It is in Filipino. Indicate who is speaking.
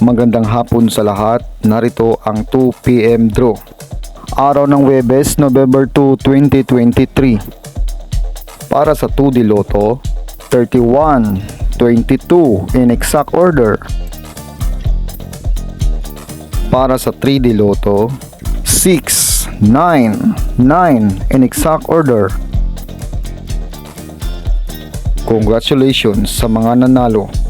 Speaker 1: Magandang hapon sa lahat. Narito ang 2pm draw. Araw ng Webes, November 2, 2023. Para sa 2D Lotto, 31, 22 in exact order. Para sa 3D Lotto, 6, 9, 9 in exact order. Congratulations sa mga nanalo.